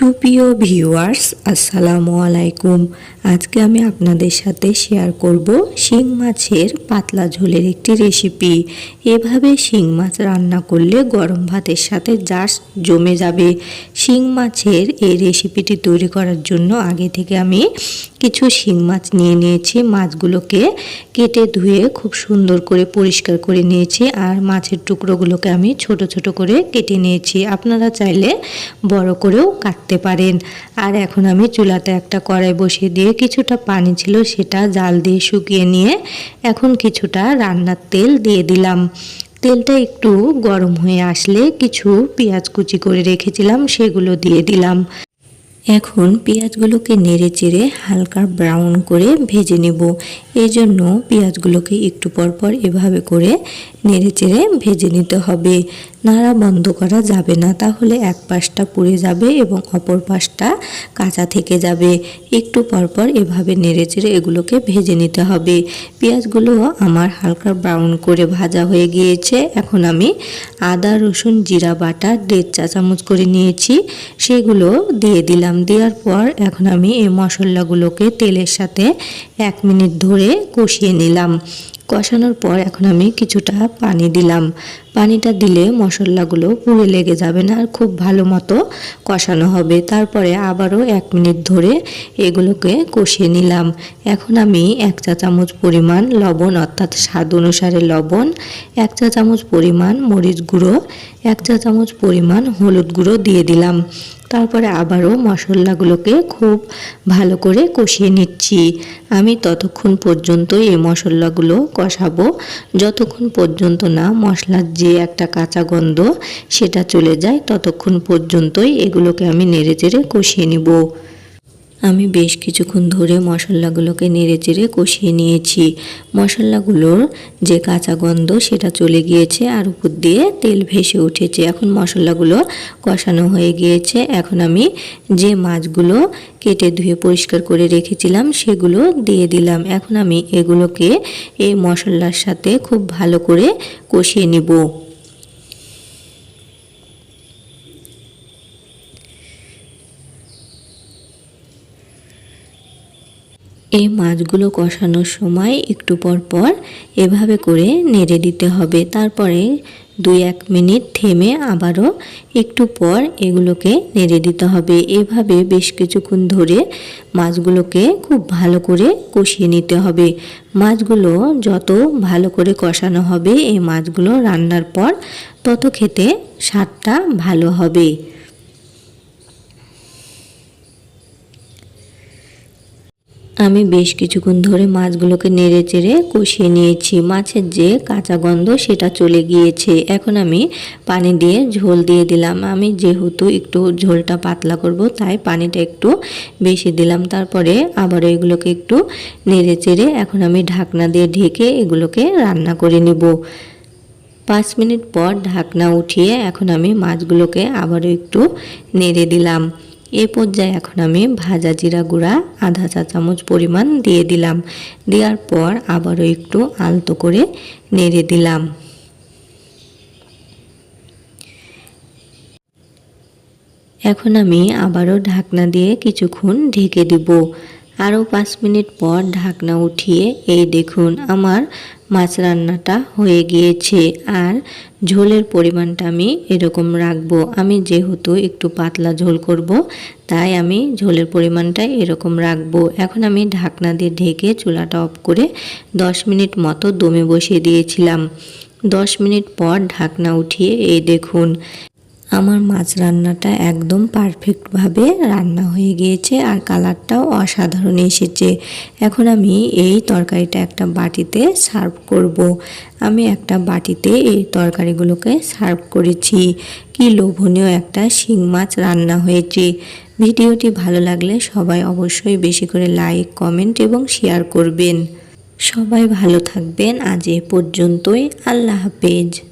সুপ্রিয় ভিউয়ার্স, আসসালামু আলাইকুম। আজকে আমি আপনাদের সাথে শেয়ার করব শিং মাছের পাতলা ঝোলের একটি রেসিপি এভাবে শিং মাছ রান্না করলে গরম ভাতের সাথে জাস্ট জমে যাবে। শিং মাছের এই রেসিপিটি তৈরি করার জন্য আগে থেকে আমি কিছু শিং মাছ নিয়ে নিয়েছি। মাছগুলোকে কেটে ধুয়ে খুব সুন্দর করে পরিষ্কার করে নিয়েছি আর মাছের টুকরোগুলোকে আমি ছোট ছোট করে কেটে নিয়েছি। আপনারা চাইলে বড় করেও কাটতে পারেন। আর এখন আমি চুলাতে একটা কড়াই বসিয়ে দিয়ে কিছুটা পানি ছিল সেটা জাল দিয়ে শুকিয়ে নিয়ে এখন কিছুটা রান্নার তেল দিয়ে দিলাম। তেলটা একটু গরম হয়ে আসলে কিছু পেঁয়াজ কুচি করে রেখেছিলাম, সেগুলো দিয়ে দিলাম। এখন পেঁয়াজগুলোকে নেড়ে চেড়ে হালকা ব্রাউন করে ভেজে নেব। এই জন্য পেঁয়াজগুলোকে একটু পরপর এভাবে করে নেড়ে চেড়ে ভেজে নিতে হবে। নাড়া বন্ধ করা যাবে না, তাহলে এক পাশটা পুড়ে যাবে এবং অপর পাশটা কাঁচা থেকে যাবে। একটু পরপর এভাবে নেড়ে চেড়ে এগুলোকে ভেজে নিতে হবে। পেঁয়াজগুলো আমার হালকা ব্রাউন করে ভাজা হয়ে গিয়েছে। এখন আমি আদা, রসুন, জিরা বাটা দেড় চা চামচ করে নিয়েছি। সেগুলো দিয়ে দিলাম। দেওয়ার পর এখন আমি এই মশলাগুলোকে তেলের সাথে এক মিনিট ধরে কষিয়ে নিলাম। কষানোর পর এখন আমি কিছুটা পানি দিলাম। পানিটা দিলে মশলাগুলো পুড়ে লেগে যাবে না আর খুব ভালো মতো কষানো হবে। তারপরে আবারও এক মিনিট ধরে এগুলোকে কষিয়ে নিলাম। এখন আমি এক চা চামচ পরিমাণ লবণ, অর্থাৎ স্বাদ অনুসারে লবণ, এক চা চামচ পরিমাণ মরিচ গুঁড়ো, এক চা চামচ পরিমাণ হলুদ গুঁড়ো দিয়ে দিলাম। তারপরে আবারও মশলাগুলোকে খুব ভালো করে কষিয়ে নিচ্ছি। আমি ততক্ষণ পর্যন্ত এই মশলাগুলো কষাবো। যতক্ষণ পর্যন্ত না মশলার যে একটা কাঁচা গন্ধ সেটা চলে যায়, ততক্ষণ পর্যন্তই এগুলোকে আমি নেড়ে চেড়ে কষিয়ে নিব। আমি বেশ কিছুক্ষণ ধরে মশলাগুলোকে নেড়ে চেড়ে কষিয়ে নিয়েছি। মশলাগুলোর যে কাঁচা গন্ধ, সেটা চলে গিয়েছে আর উপর দিয়ে তেল ভেসে উঠেছে। এখন মশলাগুলো কষানো হয়ে গিয়েছে। এখন আমি যে মাছগুলো কেটে ধুয়ে পরিষ্কার করে রেখেছিলাম, সেগুলো দিয়ে দিলাম। এখন আমি এগুলোকে এই মশলার সাথে খুব ভালো করে কষিয়ে নিব। এই মাছগুলো কষানোর সময় একটু পর পর এভাবে করে নেড়ে দিতে হবে। তারপরে দুই এক মিনিট থেমে আবারও একটু পর এগুলোকে নেড়ে দিতে হবে। এভাবে বেশ কিছুক্ষণ ধরে মাছগুলোকে খুব ভালো করে কষিয়ে নিতে হবে। মাছগুলো যত ভালো করে কষানো হবে, এই মাছগুলো রান্নার পর তত খেতে স্বাদটা ভালো হবে। আমি বেশ কিছুক্ষণ ধরে মাছগুলোকে নেড়ে চেড়ে কষিয়ে নিয়েছি। মাছের যে কাঁচা গন্ধ সেটা চলে গিয়েছে। এখন আমি পানি দিয়ে ঝোল দিয়ে দিলাম। আমি যেহেতু একটু ঝোলটা পাতলা করব, তাই পানিটা একটু বেশি দিলাম। তারপরে আবার এগুলোকে একটু নেড়ে চেড়ে এখন আমি ঢাকনা দিয়ে ঢেকে এগুলোকে রান্না করে নিব। পাঁচ মিনিট পর ঢাকনা উঠিয়ে এখন আমি মাছগুলোকে আবারও একটু নেড়ে দিলাম। এ পর্যায়ে এখন আমি ভাজা জিরা গুঁড়া, আধা চা চামচ পরিমাণ দিয়ে দিলাম। দেওয়ার পর আবারও একটু আলতো করে নেড়ে দিলাম। এখন আমি আবারও ঢাকনা দিয়ে কিছুক্ষণ ঢেকে দিব। আরও পাঁচ মিনিট পর ঢাকনা উঠিয়ে, এই দেখুন, আমার মাছ রান্নাটা হয়ে গিয়েছে, আর ঝোলের পরিমাণটা আমি এরকম রাখব। আমি যেহেতু একটু পাতলা ঝোল করব, তাই আমি ঝোলের পরিমাণটা এরকম রাখব। এখন আমি ঢাকনা দিয়ে ঢেকে চুলাটা অফ করে দশ মিনিট মতো দমে বসিয়ে দিয়েছিলাম। দশ মিনিট পর ঢাকনা উঠিয়ে, এই দেখুন আমার মাছ রান্নাটা একদম পারফেক্টভাবে রান্না হয়ে গিয়েছে আর কালারটাও অসাধারণ এসেছে। এখন আমি এই তরকারিটা একটা বাটিতে সার্ভ করব। আমি একটা বাটিতে এই তরকারিগুলোকে সার্ভ করেছি। কি লোভনীয় একটা শিং মাছ রান্না হয়েছে। ভিডিওটি ভালো লাগলে সবাই অবশ্যই বেশি করে লাইক কমেন্ট এবং শেয়ার করবেন। সবাই ভালো থাকবেন। আজ এ পর্যন্তই। আল্লাহ হাফেজ।